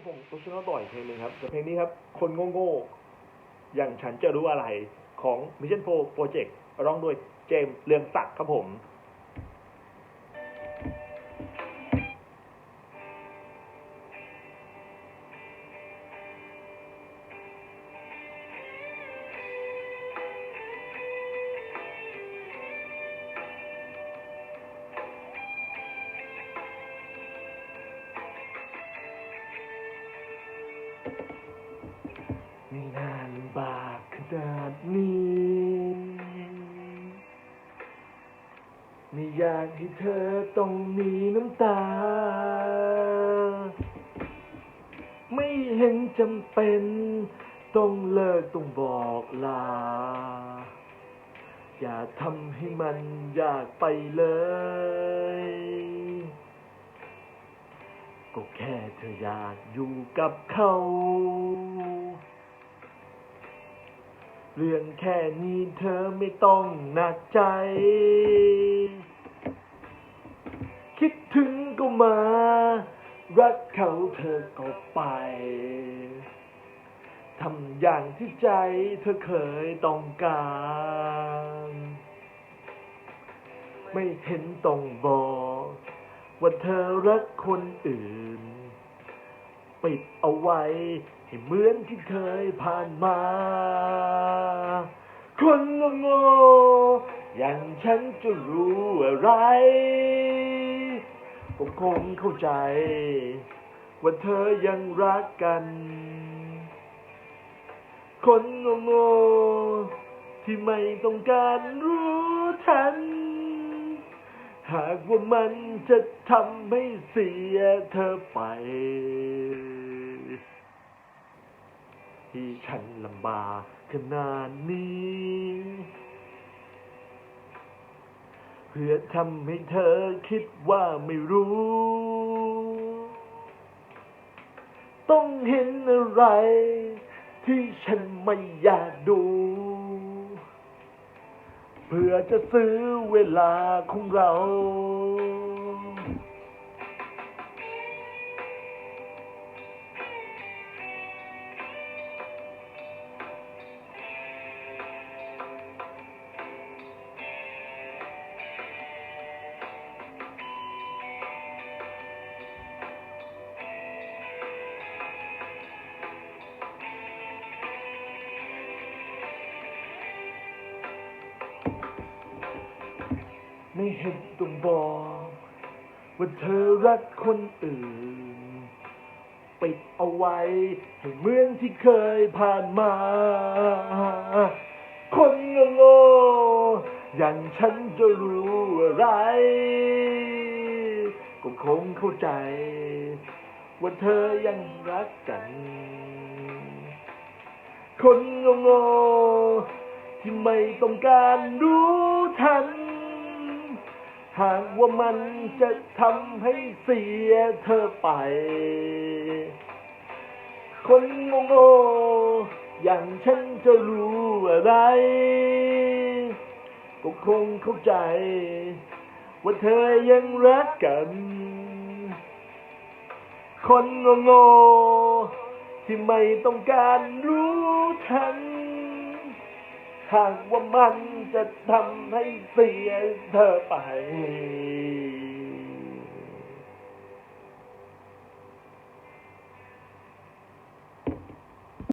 กับผมตัวชนบ่อยเพลงนึงครับแต่เพลงนี้ครับ คนโง่ๆอย่างฉันจะรู้อะไรของ Mission 4 Project ร้องโดยเจมส์เรืองศักดิ์ครับผม ไม่นานลำบากขนาดนี้ ไม่อยากให้เธอต้องมีน้ำตา ไม่เห็นจำเป็น ต้องเลิกต้องบอกลา อย่าทำให้มันอยากไปเลย ก็แค่เธออยากอยู่กับเขา เรื่องแค่นี้เธอไม่ต้องหนักใจ คิดถึงก็มา รักเขาเธอก็ไปทำอย่างที่ใจเธอเคยต้องการ ไม่เห็นต้องบอก ว่าเธอรักคนอื่น ปิดเอาไว้ ให้เหมือนที่เคยผ่านมา คนโง่อย่างฉันจะรู้อะไรก็คงเข้าใจ ว่าเธอยังรักกัน คนโง่ที่ไม่ต้องการรู้ทัน ว่ามันจะทำให้เสียเธอไป ที่ฉันลำบากขนาดนี้ เพื่อทำให้เธอคิดว่าไม่รู้ ต้องเห็นอะไร ที่ฉันไม่อยากดู เพื่อจะซื้อเวลาของเรา ไม่เห็นต้องบอกว่าเธอรักคนอื่น ปิดเอาไว้ให้เหมือนที่เคยผ่านมา คนโง่อย่างฉันจะรู้อะไร ก็คงเข้าใจ ว่าเธอยังรักกัน คนโง่ที่ไม่ต้องการรู้ทัน หากว่ามันจะทำให้เสียเธอไป คนโง่อย่างฉันจะรู้อะไร ก็คงเข้าใจ ว่าเธอยังรักกัน คนโง่ที่ไม่ต้องการรู้ทัน หากว่ามันจะทำให้เสียเธอไป